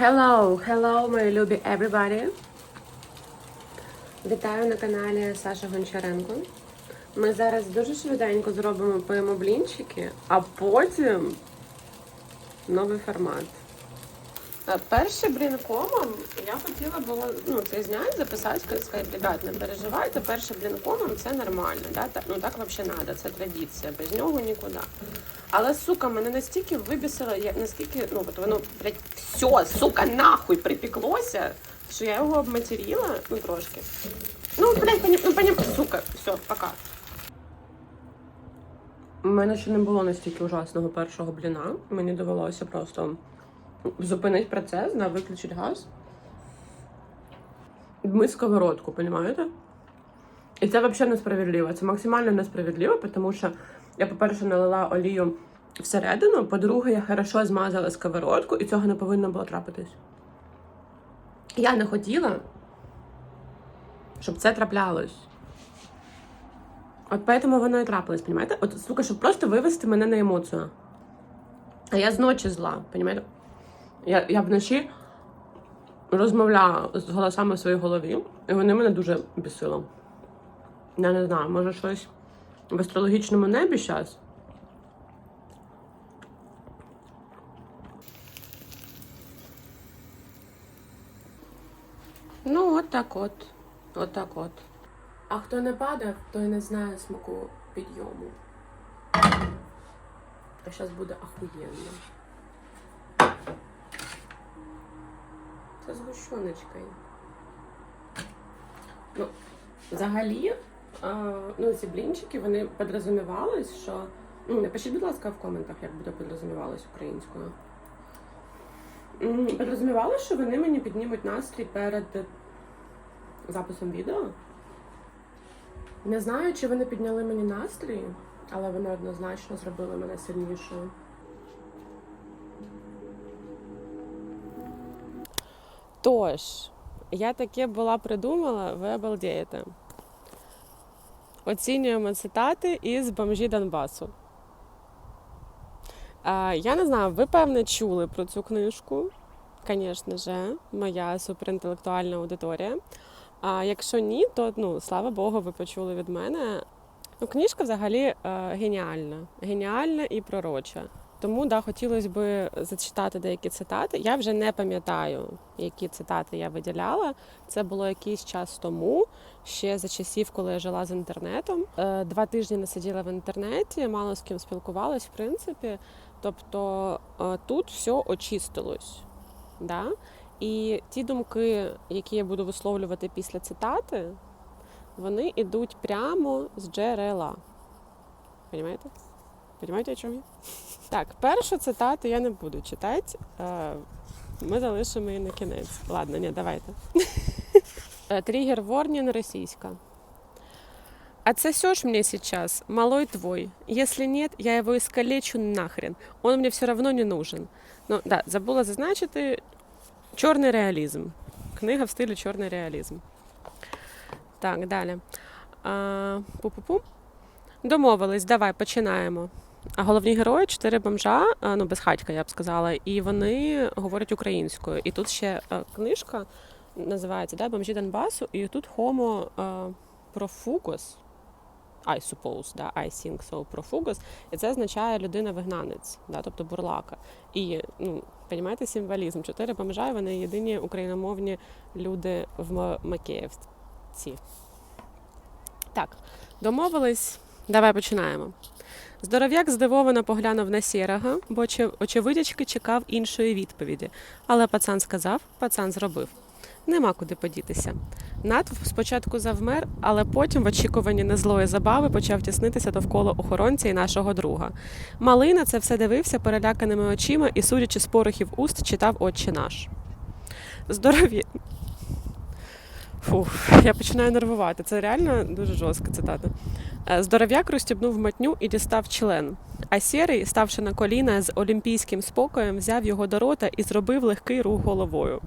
Hello, hello, мої любі everybody. Вітаю на каналі Саша Гончаренко. Ми зараз дуже швиденько зробимо поємо блінчики, а потім новий формат. Е, Перше блінкомом я хотіла було ну, це зняти, записати, сказати, ребят, не переживайте, перше блінкомом це нормально, да? ну так взагалі треба, це традиція, без нього нікуди. Але, сука, мене настільки вибісило, я наскільки, ну, от воно, блядь, все, сука, нахуй припеклося, що я його обматеріла, ну, трошки. Ну, блядь, понім, ну, понім, сука, все, пока. У мене ще не було настільки ужасного першого бліна. Мені довелося просто зупинити процес, да, виключити газ. Ми сковородку, розумієте? І це взагалі несправедливо. Це максимально несправедливо, тому що я, по-перше, налила олію всередину, по-друге, я хорошо змазала сковородку, і цього не повинно було трапитись. Я не хотіла, щоб це траплялось. От поэтому воно і трапилось, понимаєте? От, сука, щоб просто вивести мене на емоцію. А я зночі зла, понимаєте? Я, я вночі розмовляла з голосами в своїй голові, і вони мене дуже бісили. Я не знаю, може щось в астрологічному небі зараз? Ну, от так от. От так от. А хто не падав, той не знає смаку підйому. А зараз буде ахуєнно. Це. Ну, взагалі, а, ну, ці блінчики, вони підрозумівались, що. Ну, напишіть, будь ласка, в коментах, як буде підрозумівалось українською. Підрозумівалось, що вони мені піднімуть настрій перед записом відео. Не знаю, чи вони підняли мені настрій, але вони однозначно зробили мене сильнішою. Тож, я таке була придумала, ви обалдієте. Оцінюємо цитати із бомжі Донбасу. Я не знаю, ви певне чули про цю книжку. Звісно ж, моя суперінтелектуальна аудиторія. А якщо ні, то ну, слава Богу, ви почули від мене. Ну, книжка взагалі е, геніальна, геніальна і пророча. Тому да, хотілося б зачитати деякі цитати. Я вже не пам'ятаю, які цитати я виділяла. Це було якийсь час тому, ще за часів, коли я жила з інтернетом. Е, Два тижні не сиділа в інтернеті, мало з ким спілкувалась, в принципі. Тобто е, тут все очистилось. Да? І ті думки, які я буду висловлювати після цитати, вони йдуть прямо з джерела. Понімаєте? Понімаєте, о чому я? Так, першу цитату я не буду читати. Е, Ми залишимо її на кінець. Ладно, ні, давайте. Е, Триггер Ворнін російська. Отсосешь мне сейчас, малой твой. Если нет, я его искалечу нахрен. Он мне все равно не нужен. Ну, да, забула зазначити чорний реалізм. Книга в стилі чорний реалізм. Так, далі. А, Пу-пу-пу. Домовились, давай, починаємо. А головні герої чотири бомжа, а, ну безхатька, я б сказала, і вони говорять українською. І тут ще книжка називається да, Бомжі Донбасу, і тут Homo а, profugus, I suppose, да, I think so, profugus, і це означає людина-вигнанець, да, тобто бурлака. І ну, розумієте, символізм. Чотири бомжа, і вони єдині україномовні люди в Макеївці. Так, домовились. Давай починаємо. Здоров'як здивовано поглянув на сірого, бо очевидячки чекав іншої відповіді. Але пацан сказав, пацан зробив. Нема куди подітися. Натовп спочатку завмер, але потім, в очікуванні незлої забави, почав тіснитися довкола охоронця і нашого друга. Малий на це все дивився переляканими очима і, судячи з порохів уст, читав Отче наш. Здоров'я. Фух, я починаю нервувати. Це реально дуже жорстка цитата. Е, Здоров'як розстібнув матню і дістав член. А сірий, ставши на коліна з олімпійським спокоєм, взяв його до рота і зробив легкий рух головою.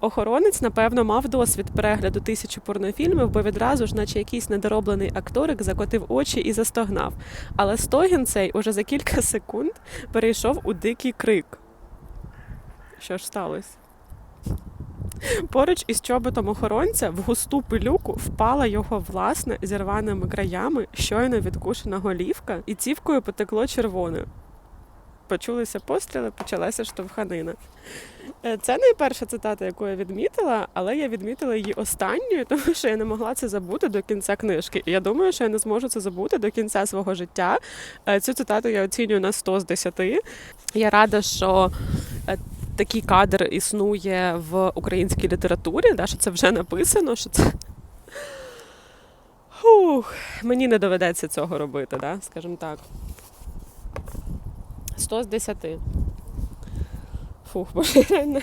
Охоронець, напевно, мав досвід перегляду тисячі порнофільмів, бо відразу ж, наче якийсь недороблений акторик, закотив очі і застогнав. Але стогін цей уже за кілька секунд перейшов у дикий крик. Що ж сталося? Поруч із чоботом охоронця в густу пилюку впала його власна зі рваними краями, щойно відкушена голівка, і цівкою потекло червоне. Почулися постріли, почалася штовханина. Е, Це не перша цитата, яку я відмітила, але я відмітила її останньою, тому що я не могла це забути до кінця книжки. І я думаю, що я не зможу це забути до кінця свого життя. Е, Цю цитату я оцінюю на 100 з 10. Я рада, що е, такий кадр існує в українській літературі, да, що це вже написано, що це. Фух, мені не доведеться цього робити, да, скажімо так. 100 з 10. Фух, боже, реально.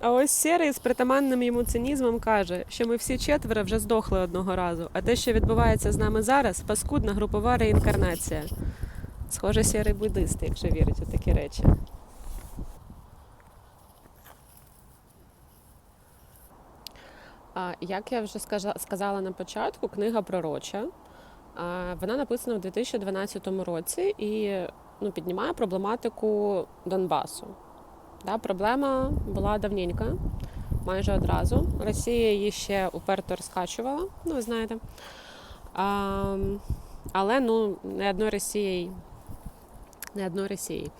А ось Сірий з притаманним йому цинізмом каже, що ми всі четверо вже здохли одного разу, а те, що відбувається з нами зараз, паскудна групова реінкарнація. Схоже, сірий буддист, якщо вірить у такі речі. Як я вже сказала на початку, книга пророча. Вона написана у 2012 році і ну, піднімає проблематику Донбасу. Да, проблема була давненька, майже одразу. Росія її ще уперто розкачувала, ну ви знаєте. А, але ну, не одної Росії, не одної Росії.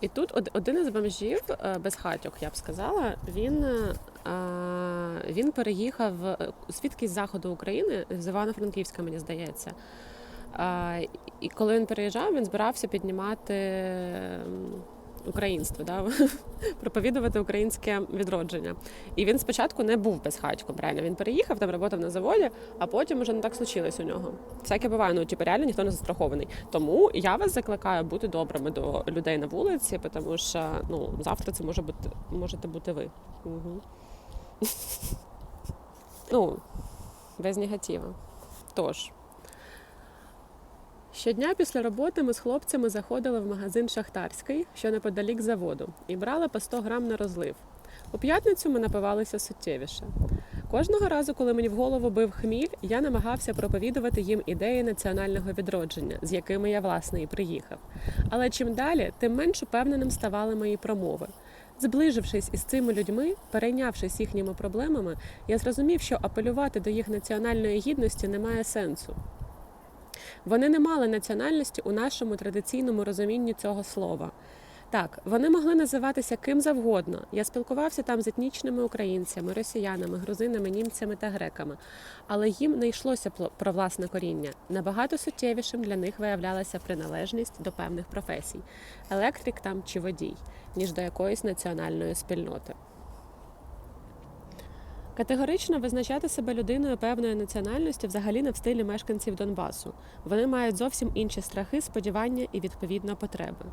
І тут один із бомжів без безхатьок, я б сказала, він, е, він переїхав е, звідки з заходу України, з Івано-Франківська, мені здається. І коли він переїжджав, він збирався піднімати українство, да? проповідувати українське відродження. І він спочатку не був безхатьком, реально. Він переїхав, там працював на заводі, а потім вже не так случилось у нього. Всяке буває, ну типу, реально ніхто не застрахований. Тому я вас закликаю бути добрими до людей на вулиці, тому що ну, завтра це може бути можете бути ви. Угу. Ну, без негатива. Тож. Щодня після роботи ми з хлопцями заходили в магазин Шахтарський, що неподалік заводу, і брали по 100 грам на розлив. У п'ятницю ми напивалися суттєвіше. Кожного разу, коли мені в голову бив хміль, я намагався проповідувати їм ідеї національного відродження, з якими я власне і приїхав. Але чим далі, тим менш упевненим ставали мої промови. Зближившись із цими людьми, перейнявшись їхніми проблемами, я зрозумів, що апелювати до їх національної гідності немає сенсу. Вони не мали національності у нашому традиційному розумінні цього слова. Так, вони могли називатися ким завгодно. Я спілкувався там з етнічними українцями, росіянами, грузинами, німцями та греками, але їм не йшлося про власне коріння. Набагато суттєвішим для них виявлялася приналежність до певних професій електрик там чи водій, ніж до якоїсь національної спільноти. Категорично визначати себе людиною певної національності взагалі не в стилі мешканців Донбасу. Вони мають зовсім інші страхи, сподівання і відповідно потреби.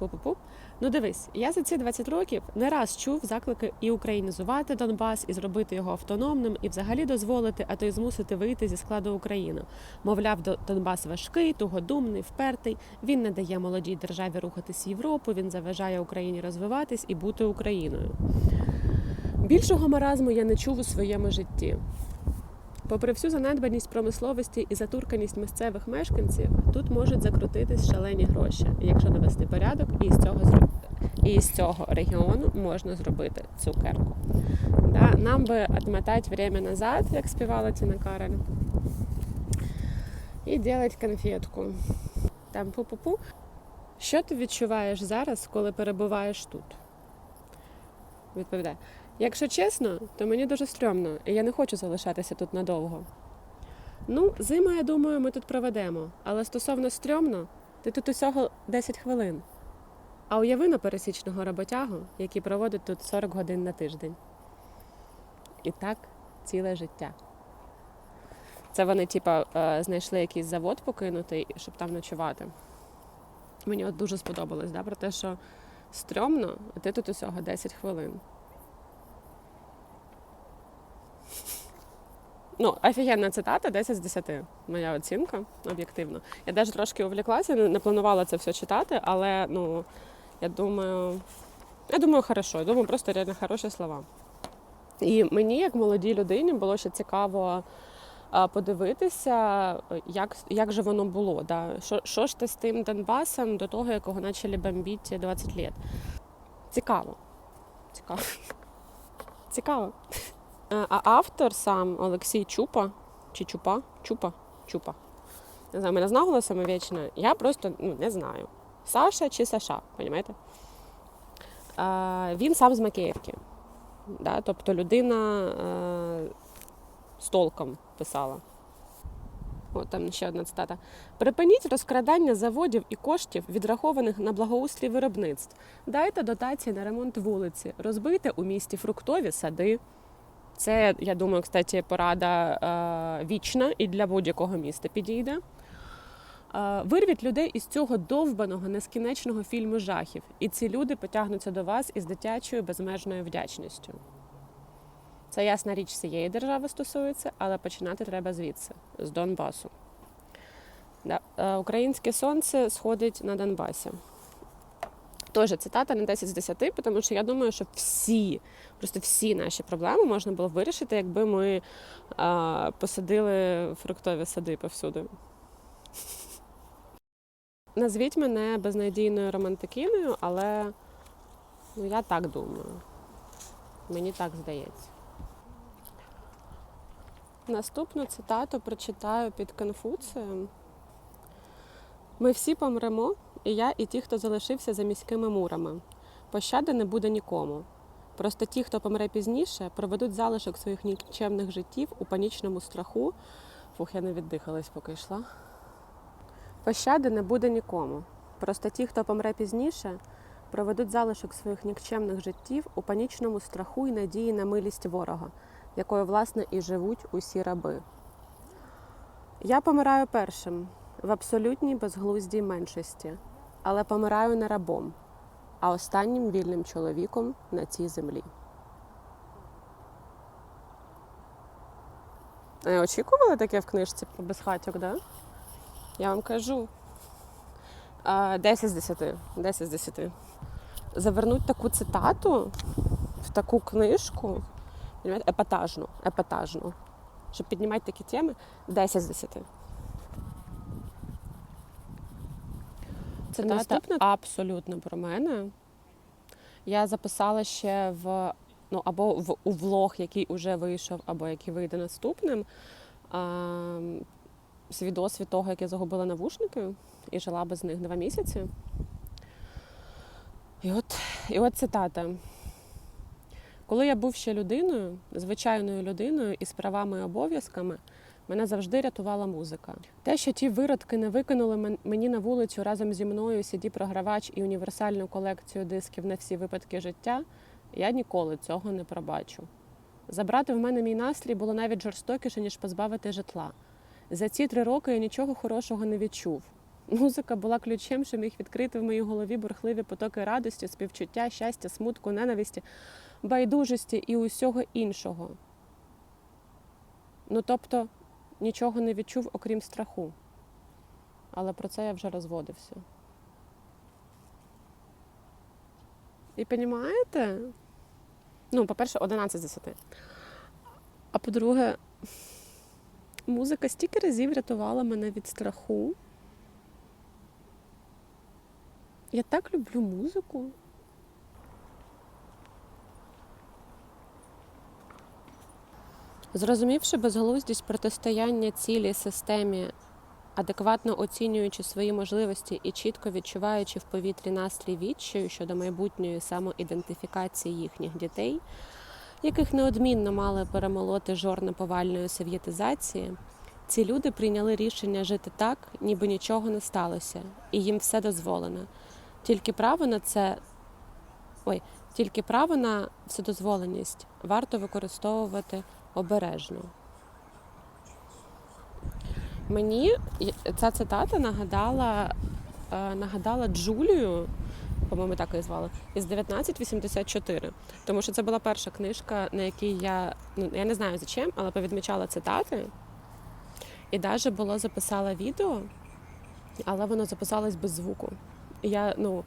Пу-пу-пу. Ну дивись, я за ці 20 років не раз чув заклики і українізувати Донбас, і зробити його автономним, і взагалі дозволити, а то й змусити вийти зі складу України. Мовляв, До- Донбас важкий, тугодумний, впертий. Він не дає молодій державі рухатись в Європу, він заважає Україні розвиватись і бути Україною. Більшого маразму я не чув у своєму житті. Попри всю занедбаність промисловості і затурканість місцевих мешканців, тут можуть закрутитись шалені гроші, якщо навести порядок, і з цього і з цього регіону можна зробити цукерку. Да? Нам би відмотати время назад, як співала Тіна Кароль, і робити конфетку. Там пу-пу-пу. Що ти відчуваєш зараз, коли перебуваєш тут? Відповідає. Якщо чесно, то мені дуже стрьомно, і я не хочу залишатися тут надовго. Ну, зиму, я думаю, ми тут проведемо, але стосовно стрьомно, ти тут усього 10 хвилин. А уяви на пересічного роботягу, який проводить тут 40 годин на тиждень. І так ціле життя. Це вони, типа, е, знайшли якийсь завод покинутий, щоб там ночувати. Мені от дуже сподобалось, да, про те, що стрьомно, а ти тут усього 10 хвилин. Ну, офігенна цитата, 10 з 10. Моя оцінка об'єктивно. Я навіть трошки увлеклася, не планувала це все читати, але ну, я думаю, я думаю, хорошо. Я думаю, просто реально хороші слова. І мені, як молодій людині, було ще цікаво подивитися, як, як же воно було. Да? Що, що ж ти з тим Донбасом до того, якого почали бомбити 20 років. Цікаво. Цікаво. Цікаво. Е, А автор сам Олексій Чупа чи Чупа? Чупа? Чупа. Не знаю, мене з наголосами вічно. Я просто ну, не знаю. Саша чи Саша, розумієте? Він сам з Макеївки. Да? Тобто людина е, з толком писала. О, там ще одна цитата. Припиніть розкрадання заводів і коштів, відрахованих на благоустрій виробництв. Дайте дотації на ремонт вулиці, розбийте у місті фруктові сади. Це, я думаю, кстати, порада е, вічна і для будь-якого міста підійде. Е, Вирвіть людей із цього довбаного нескінченного фільму жахів, і ці люди потягнуться до вас із дитячою безмежною вдячністю. Це ясна річ всієї держави стосується, але починати треба звідси, з Донбасу. Е, Українське сонце сходить на Донбасі. Теж цитата не 10 з 10, тому що я думаю, що всі, просто всі наші проблеми можна було вирішити, якби ми а, посадили фруктові сади повсюди. Назвіть мене безнадійною романтикіною, але ну, я так думаю. Мені так здається. Наступну цитату прочитаю під Конфуцієм. Ми всі помремо, і я, і ті, хто залишився за міськими мурами. Пощади не буде нікому. Просто ті, хто помре пізніше, проведуть залишок своїх нікчемних життів у панічному страху. Фух, я не віддихалась, поки йшла. Пощади не буде нікому. Просто ті, хто помре пізніше, проведуть залишок своїх нікчемних життів у панічному страху і надії на милість ворога, якою, власне, і живуть усі раби. Я помираю першим в абсолютній безглуздій меншості, але помираю не рабом, а останнім вільним чоловіком на цій землі. Е, Очікували таке в книжці по безхатьок, да? Я вам кажу. А, 10 з 10. 10 з 10. Завернуть таку цитату в таку книжку, понімаєте, епатажну, епатажну, щоб піднімати такі теми 10 з 10. Це наступне абсолютно про мене. Я записала ще в ну або в у влог, який уже вийшов, або який вийде наступним. А, свій досвід того, як я загубила навушники і жила без них два місяці. І от, і от цитата. Коли я був ще людиною, звичайною людиною із правами і обов'язками, мене завжди рятувала музика. Те, що ті виродки не викинули мені на вулицю разом зі мною CD-програвач і універсальну колекцію дисків на всі випадки життя, я ніколи цього не пробачу. Забрати в мене мій настрій було навіть жорстокіше, ніж позбавити житла. За ці три роки я нічого хорошого не відчув. Музика була ключем, що міг відкрити в моїй голові бурхливі потоки радості, співчуття, щастя, смутку, ненависті, байдужості і усього іншого. Ну тобто нічого не відчув, окрім страху. Але про це я вже розводився. І розумієте? Ну, по-перше, 11 з 10. А по-друге, музика стільки разів рятувала мене від страху. Я так люблю музику. Зрозумівши безглуздість протистояння цілій системі, адекватно оцінюючи свої можливості і чітко відчуваючи в повітрі настрій відчаю щодо майбутньої самоідентифікації їхніх дітей, яких неодмінно мали перемолоти жорна повальної совєтизації, ці люди прийняли рішення жити так, ніби нічого не сталося, і їм все дозволено. Тільки право на це, ой, тільки право на вседозволеність варто використовувати обережно. Мені ця цитата нагадала, е, нагадала Джулію, по-моєму, так її звали, із 1984. Тому що це була перша книжка, на якій я, ну я не знаю за чим, але повідмічала цитати. І навіть було записала відео, але воно записалось без звуку. Я, ну,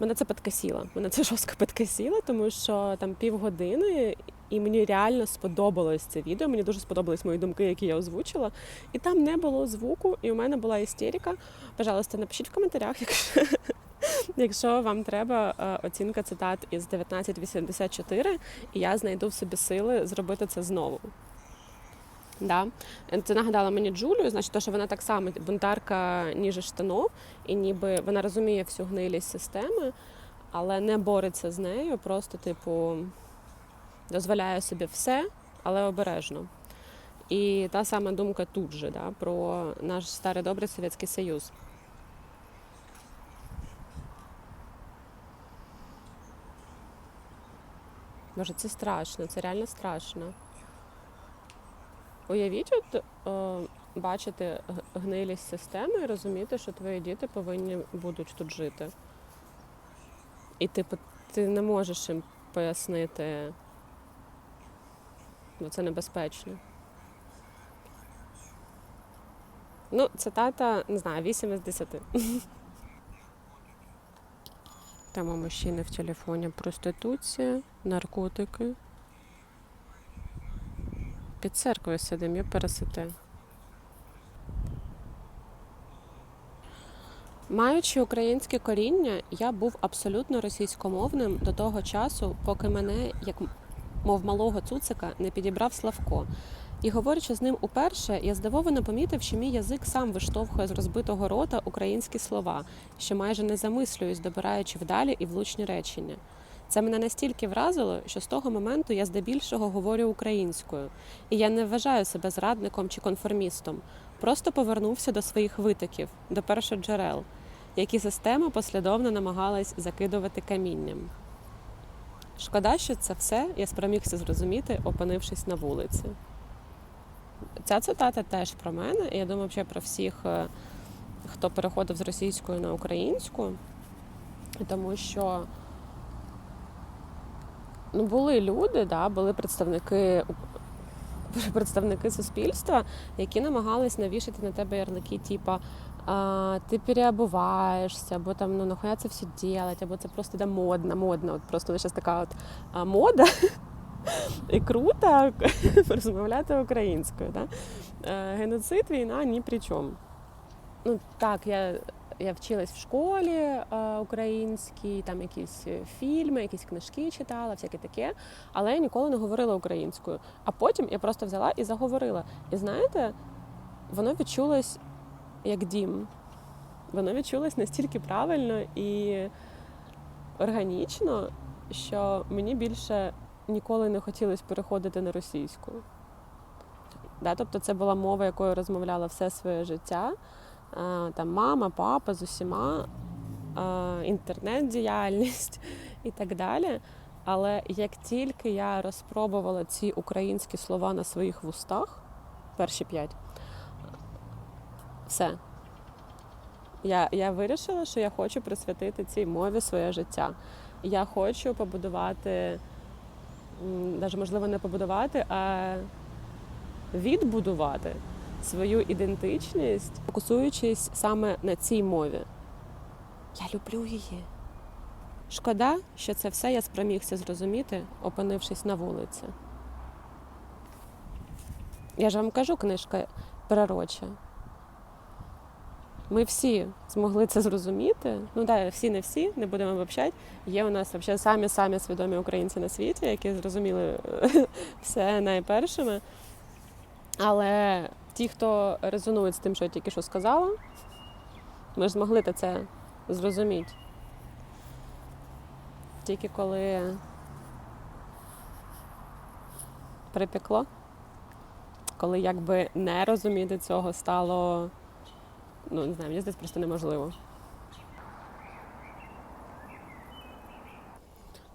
мене це підкосило. Мене це жорстко підкосило, тому що там півгодини і мені реально сподобалось це відео. Мені дуже сподобались мої думки, які я озвучила. І там не було звуку, і у мене була істерика. Пожалуйста, напишіть в коментарях, якщо, якщо вам треба е, оцінка цитат із 1984, і я знайду в собі сили зробити це знову. Да. Це нагадало мені Джулію, значить, то, що вона так само бунтарка ніже штанов, і ніби вона розуміє всю гнилість системи, але не бореться з нею, просто, типу, дозволяє собі все, але обережно. І та сама думка тут же, да, про наш старий добрий Совєтський Союз. Боже, це страшно, це реально страшно. Уявіть, от е, бачити гнилість системи і розуміти, що твої діти повинні будуть тут жити. І типу, ти не можеш їм пояснити, бо це небезпечно. Ну, цитата, не знаю, 8 із 10. Тема мужчини в телефоні проституція, наркотики. Під церквою сидимо, я пересити. Маючи українське коріння, я був абсолютно російськомовним до того часу, поки мене, як мов малого цуцика, не підібрав Славко. І говорячи з ним уперше, я здивовано помітив, що мій язик сам виштовхує з розбитого рота українські слова, що майже не замислююсь, добираючи вдалі і влучні речення. Це мене настільки вразило, що з того моменту я здебільшого говорю українською, і я не вважаю себе зрадником чи конформістом. Просто повернувся до своїх витоків, до першоджерел, які система послідовно намагалась закидувати камінням. Шкода, що це все я спромігся зрозуміти, опинившись на вулиці. Ця цитата теж про мене, і я думаю, взагалі про всіх, е, хто переходив з російської на українську, тому що ну, були люди, да, були представники, представники суспільства, які намагались навішати на тебе ярлики, типа а, ти переобуваєшся, або там ну нахуя це все делать, або це просто да, модно, модно. От просто зараз така от а, мода. І круто розмовляти українською. Да? Е, Геноцид, війна ні при чому. Ну так, я, я вчилась в школі е, українській, там якісь фільми, якісь книжки читала, всяке таке, але я ніколи не говорила українською. А потім я просто взяла і заговорила. І знаєте, воно відчулось як дім. Воно відчулось настільки правильно і органічно, що мені більше ніколи не хотілося переходити на російську. Да, тобто це була мова, якою розмовляла все своє життя. Там мама, папа з усіма, інтернет-діяльність і так далі. Але як тільки я розпробувала ці українські слова на своїх вустах, перші п'ять, все. Я, я вирішила, що я хочу присвятити цій мові своє життя. Я хочу побудувати, навіть можливо, не побудувати, а відбудувати свою ідентичність, фокусуючись саме на цій мові. Я люблю її. Шкода, що це все я спромігся зрозуміти, опинившись на вулиці. Я ж вам кажу, книжка пророча. Ми всі змогли це зрозуміти. Ну так, всі не всі, не будемо вивчати. Є у нас взагалі самі самі свідомі українці на світі, які зрозуміли все найпершими. Але ті, хто резонують з тим, що я тільки що сказала, ми ж змогли це зрозуміти. Тільки коли припекло, коли якби не розуміти цього стало, ну не знаю, мені здається, просто неможливо.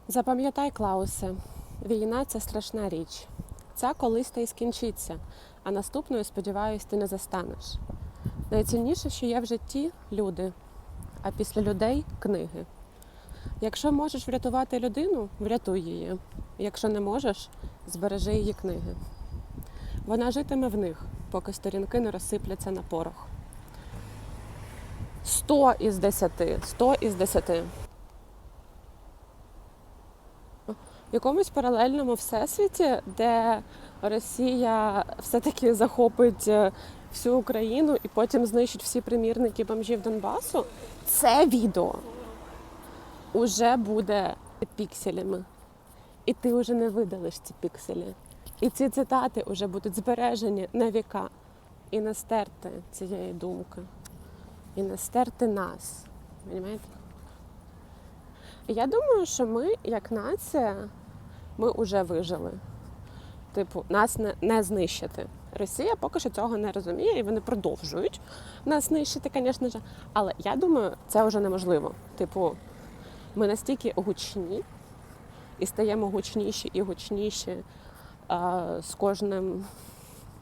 Запам'ятай, Клаусе, війна це страшна річ. Ця колись та й скінчиться, а наступною, сподіваюсь, ти не застанеш. Найцінніше, що є в житті люди, а після людей книги. Якщо можеш врятувати людину, врятуй її. Якщо не можеш, збережи її книги. Вона житиме в них, поки сторінки не розсипляться на порох. Сто із десяти. Сто із десяти. якомусь паралельному всесвіті, де Росія все-таки захопить е, всю Україну і потім знищить всі примірники бомжів Донбасу, це відео уже буде пікселями. І ти вже не видалиш ці пікселі. І ці цитати вже будуть збережені на віка. І не стерти цієї думки. І не стерти нас. Понимаєте? Я думаю, що ми, як нація, ми вже вижили. Типу, нас не, не знищити. Росія поки що цього не розуміє, і вони продовжують нас нищити, звісно ж. Але я думаю, це вже неможливо. Типу, ми настільки гучні і стаємо гучніші і гучніші а, з кожним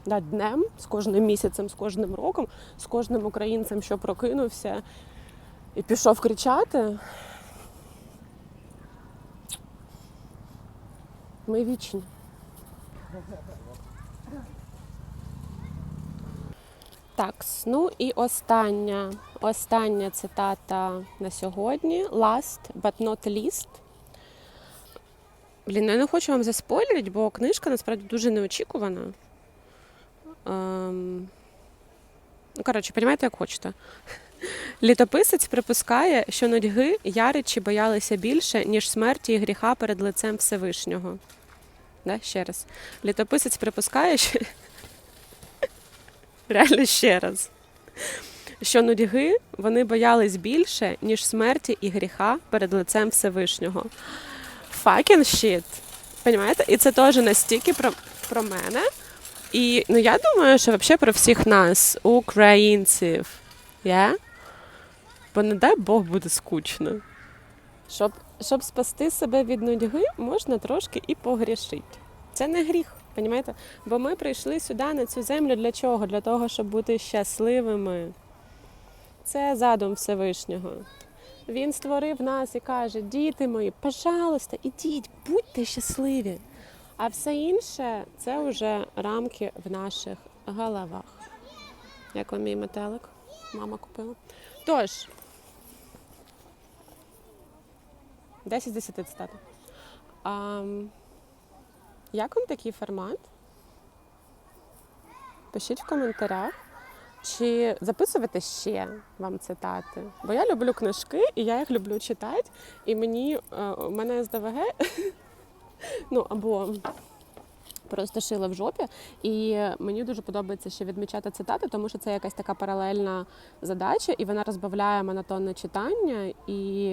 да, днем, з кожним місяцем, з кожним роком, з кожним українцем, що прокинувся і пішов кричати. Ми вічні. Так, ну і остання, остання цитата на сьогодні. Last but not least. Блін, ну я не хочу вам заспойлерити, бо книжка насправді дуже неочікувана. Ем... Ну, коротше, розумієте, як хочете. Літописець припускає, що нудьги яричі боялися більше, ніж смерті і гріха перед лицем Всевишнього. Да? Ще раз. Літописець припускає, що. Реально ще раз. Що нудьги вони боялись більше, ніж смерті і гріха перед лицем Всевишнього. Fucking shit. Понимаєте? І це теж настільки про, про мене. І ну, я думаю, що взагалі про всіх нас, українців. Yeah? Бо не дай Бог буде скучно. Щоб, щоб спасти себе від нудьги, можна трошки і погрішити. Це не гріх, розумієте? Бо ми прийшли сюди на цю землю для чого? Для того, щоб бути щасливими. Це задум Всевишнього. Він створив нас і каже: діти мої, пожалуйста, ідіть, будьте щасливі. А все інше це вже рамки в наших головах. Як вам мій метелик? Мама купила. Тож, 10 з 10 цитат. А, як вам такий формат? Пишіть в коментарях. Чи записувати ще вам цитати? Бо я люблю книжки, і я їх люблю читати. І мені е, у мене СДВГ, ну або просто шила в жопі. І мені дуже подобається ще відмічати цитати, тому що це якась така паралельна задача, і вона розбавляє монотонне читання, і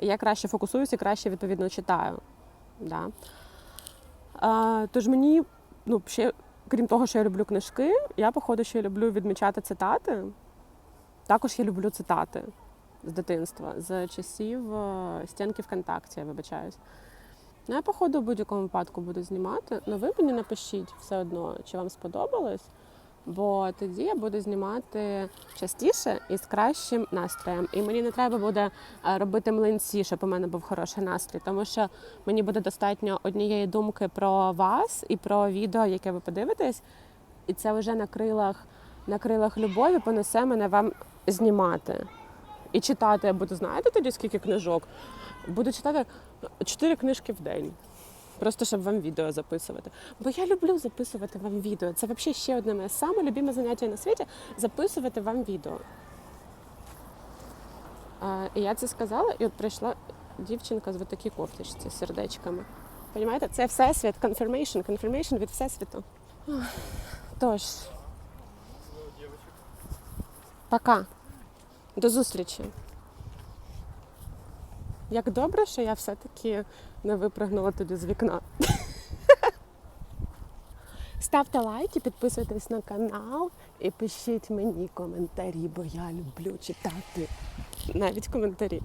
я краще фокусуюся і краще відповідно читаю. Да. А, тож мені ну, ще крім того, що я люблю книжки, я, походу, ще люблю відмічати цитати. Також я люблю цитати з дитинства, з часів е, стінки ВКонтакті, я вибачаюсь. Ну, я, походу, в будь-якому випадку буду знімати. Ну, ви мені напишіть все одно, чи вам сподобалось, бо тоді я буду знімати частіше і з кращим настроєм. І мені не треба буде е, робити млинці, щоб у мене був хороший настрій, тому що мені буде достатньо однієї думки про вас і про відео, яке ви подивитесь, і це вже на крилах, на крилах любові понесе мене вам знімати. І читати я буду, знаєте тоді, скільки книжок? Буду читати чотири книжки в день. Просто щоб вам відео записувати. Бо я люблю записувати вам відео. Це взагалі ще одне моє саме любиме заняття на світі записувати вам відео. А, і я це сказала, і от прийшла дівчинка з такій кофточці з сердечками. Понімаєте? Це всесвіт, confirmation, confirmation від всесвіту. Тож, пока. До зустрічі. Як добре, що я все-таки не випрыгнула туди з вікна. Ставте лайки, підписуйтесь на канал і пишіть мені коментарі, бо я люблю читати навіть коментарі.